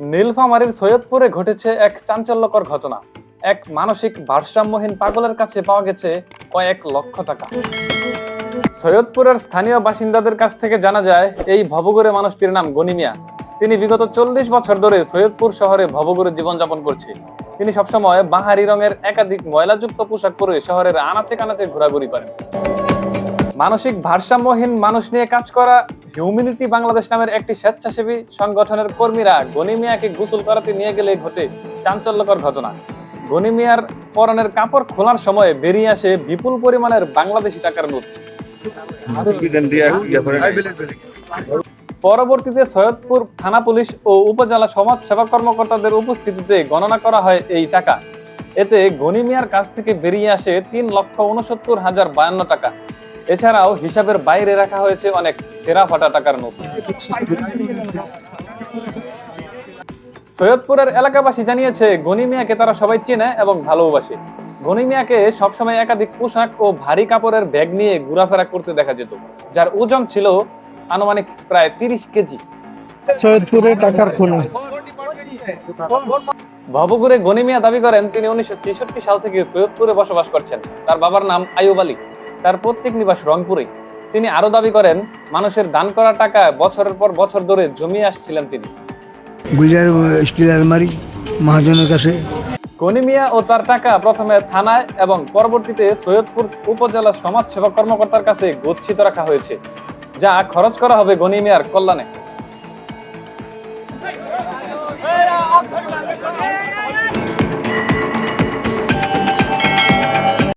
নীলফামারীর সৈয়দপুরে ঘটেছে এক চাঞ্চল্যকর ঘটনা। এক মানসিক ভারসাম্যহীন পাগলের কাছে পাওয়া গেছে কয়েক লক্ষ টাকা। সৈয়দপুরের স্থানীয় বাসিন্দাদের কাছ থেকে জানা যায়, এই ভবগুরে মানুষটির নাম গনিমিয়া। তিনি বিগত চল্লিশ বছর ধরে সৈয়দপুর শহরে ভবগুরে জীবনযাপন করছে। তিনি সবসময় বাহারি রঙের একাধিক ময়লাযুক্ত পোশাক পরে শহরের আনাচে কানাচে ঘোরাঘুরি করেন। মানসিক ভারসাম্যহীন মানুষ নিয়ে কাজ করা হিউম্যানিটি বাংলাদেশ নামের একটি স্বেচ্ছাসেবী সংগঠনের কর্মীরা গনিমিয়াকে গোসল করাতে নিয়ে গেলে ঘটে চাঞ্চল্যকর ঘটনা। গনিমিয়ার পরনের কাপড় খোলার সময় বেরিয়ে আসে বিপুল পরিমাণের বাংলাদেশি টাকার নোট। পরবর্তীতে সৈয়দপুর থানা পুলিশ ও উপজেলা সমাজ সেবা কর্মকর্তাদের উপস্থিতিতে গণনা করা হয় এই টাকা। এতে গনিমিয়ার কাছ থেকে বেরিয়ে আসে তিন লক্ষ উনসত্তর হাজার বায়ান্ন টাকা। এছাড়াও হিসাবের বাইরে রাখা হয়েছে অনেক সেরা ফাটা টাকার নোট সৈয়দপুরের এলাকাবাসী জানিয়েছে গনি মিয়াকে তারা সবাই চেনে এবং ভালোবাসে। গনি মিয়াকে সবসময় একাধিক পোশাক ও ভারী কাপড়ের ব্যাগ নিয়ে ঘোরাফেরা করতে দেখা যেত যার ওজন ছিল আনুমানিক প্রায় তিরিশ কেজি। সৈয়দপুরে টাকার খনি। ভবঘুরে গনি মিয়া দাবি করেন তিনি উনিশশো ছেষট্টি সাল থেকে সৈয়দপুরে বসবাস করছেন। তার বাবার নাম আয়ুব আলী। তার প্রত্যেক নিবাস রংপুরে তিনি আরও দাবি করেন মানুষের দান করা টাকা বছরের পর বছর ধরে জমিয়ে আসছিলেন তিনি গুজার স্টিল আলমারি মহাজনের কাছে মিয়া ও তার টাকা প্রথমে থানায় এবং পরবর্তীতে সৈয়দপুর উপজেলা সমাজসেবা কর্মকর্তার কাছে গচ্ছিত রাখা হয়েছে যা খরচ করা হবে গনিমিয়ার কল্যাণে Hey,